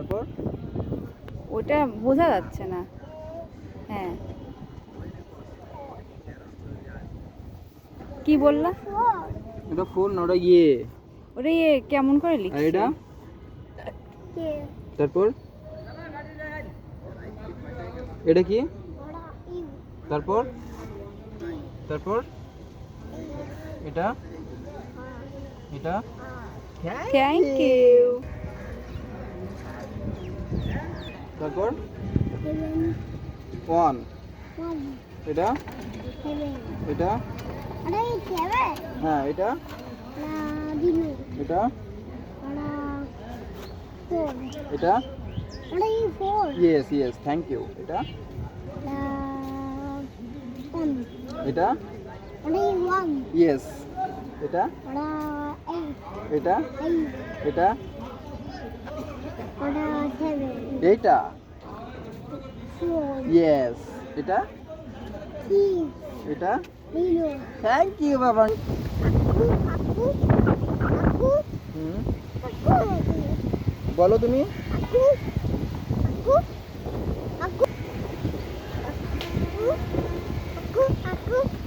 তারপর? ওটা বোঝা যাচ্ছে না। হ্যাঁ। কি বললা? এটা ফোন ওটা ইয়ে? ওটা ইয়ে কেমন করে আর এটা? তারপর? এটা কি? তারপর? তারপর? এটা? এটা? থ্যাংক ইউ তারপর? ওয়ান এটা? এটা? হ্যাঁ এটা? এটা? এটা? ইয়েস ইয়েস থ্যাংক ইউ এটা? এটা? ইয়েস এটা? এটা? এটা? এটা? ইয়েস এটা? এটা থ্যাংক ইউ বাবা বলো তুমি। Aku.